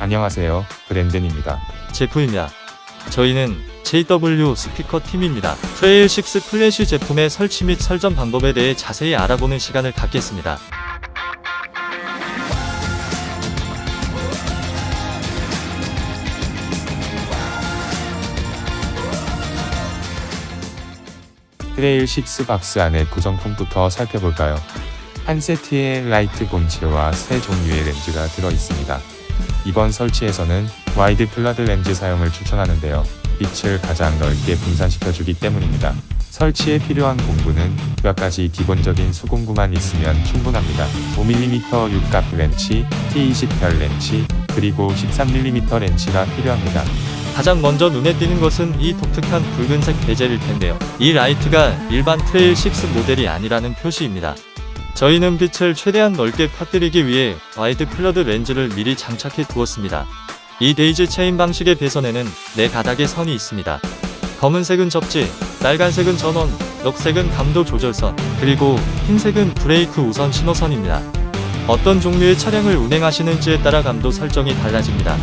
안녕하세요. 브랜든입니다. 제품입니다. 저희는 JW 스피커 팀입니다. 트레일 6 플래시 제품의 설치 및 설정 방법에 대해 자세히 알아보는 시간을 갖겠습니다. 트레일 6 박스 안의 구성품부터 살펴볼까요? 한 세트의 라이트 본체와 세 종류의 렌즈가 들어 있습니다. 이번 설치에서는 와이드 플러드 렌즈 사용을 추천하는데요. 빛을 가장 넓게 분산시켜주기 때문입니다. 설치에 필요한 공구는 몇 가지 기본적인 수공구만 있으면 충분합니다. 5mm 육각 렌치, T20별 렌치, 그리고 13mm 렌치가 필요합니다. 가장 먼저 눈에 띄는 것은 이 독특한 붉은색 베젤일 텐데요. 이 라이트가 일반 트레일 6 모델이 아니라는 표시입니다. 저희는 빛을 최대한 넓게 퍼뜨리기 위해 와이드 플러드 렌즈를 미리 장착해 두었습니다. 이 데이지 체인 방식의 배선에는 네 가닥의 선이 있습니다. 검은색은 접지, 빨간색은 전원, 녹색은 감도 조절선, 그리고 흰색은 브레이크 우선 신호선입니다. 어떤 종류의 차량을 운행하시는지에 따라 감도 설정이 달라집니다.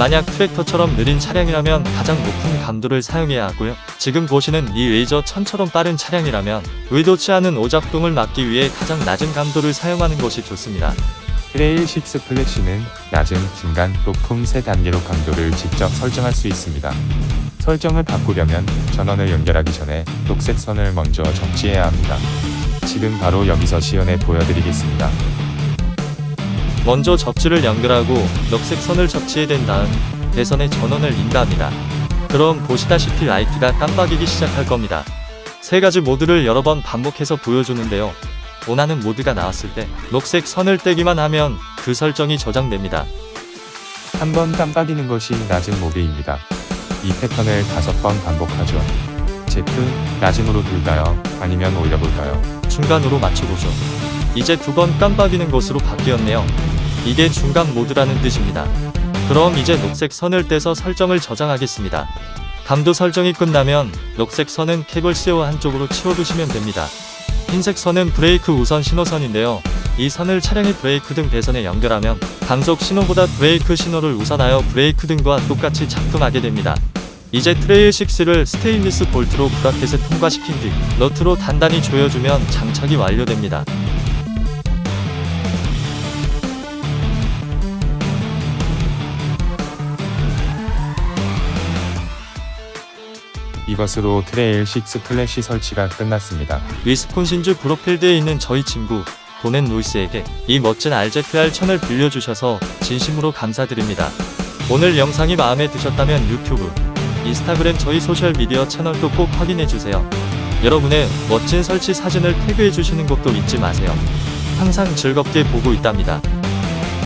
만약 트랙터처럼 느린 차량이라면 가장 높은 감도를 사용해야 하고요. 지금 보시는 이 레이저 천처럼 빠른 차량이라면 의도치 않은 오작동을 막기 위해 가장 낮은 감도를 사용하는 것이 좋습니다. 트레일 6 플래시는 낮은, 중간, 높음 세 단계로 강도를 직접 설정할 수 있습니다. 설정을 바꾸려면 전원을 연결하기 전에 녹색 선을 먼저 적지해야 합니다. 지금 바로 여기서 시연해 보여드리겠습니다. 먼저 접지를 연결하고 녹색 선을 접지해 댄 다음 배선에 전원을 인가합니다. 그럼 보시다시피 라이트가 깜빡이기 시작할 겁니다. 세 가지 모드를 여러 번 반복해서 보여주는데요. 원하는 모드가 나왔을 때 녹색 선을 떼기만 하면 그 설정이 저장됩니다. 한 번 깜빡이는 것이 낮은 모드입니다. 이 패턴을 다섯 번 반복하죠. Z, 낮음으로 둘까요? 아니면 올려볼까요? 중간으로 맞춰보죠. 이제 두 번 깜빡이는 것으로 바뀌었네요. 이게 중간 모드라는 뜻입니다. 그럼 이제 녹색 선을 떼서 설정을 저장하겠습니다. 감도 설정이 끝나면 녹색 선은 캡을 세워 한쪽으로 치워두시면 됩니다. 흰색 선은 브레이크 우선 신호선인데요. 이 선을 차량의 브레이크 등 배선에 연결하면 감속 신호보다 브레이크 신호를 우선하여 브레이크 등과 똑같이 작동하게 됩니다. 이제 트레일 6를 스테인리스 볼트로 브라켓에 통과시킨 뒤 너트로 단단히 조여주면 장착이 완료됩니다. 이것으로 트레일 6 플래시 설치가 끝났습니다. 위스콘신주 브로필드에 있는 저희 친구 도넨 루이스에게 이 멋진 RZR 천을 빌려주셔서 진심으로 감사드립니다. 오늘 영상이 마음에 드셨다면 유튜브, 인스타그램 저희 소셜미디어 채널도 꼭 확인해주세요. 여러분의 멋진 설치 사진을 태그해주시는 것도 잊지 마세요. 항상 즐겁게 보고 있답니다.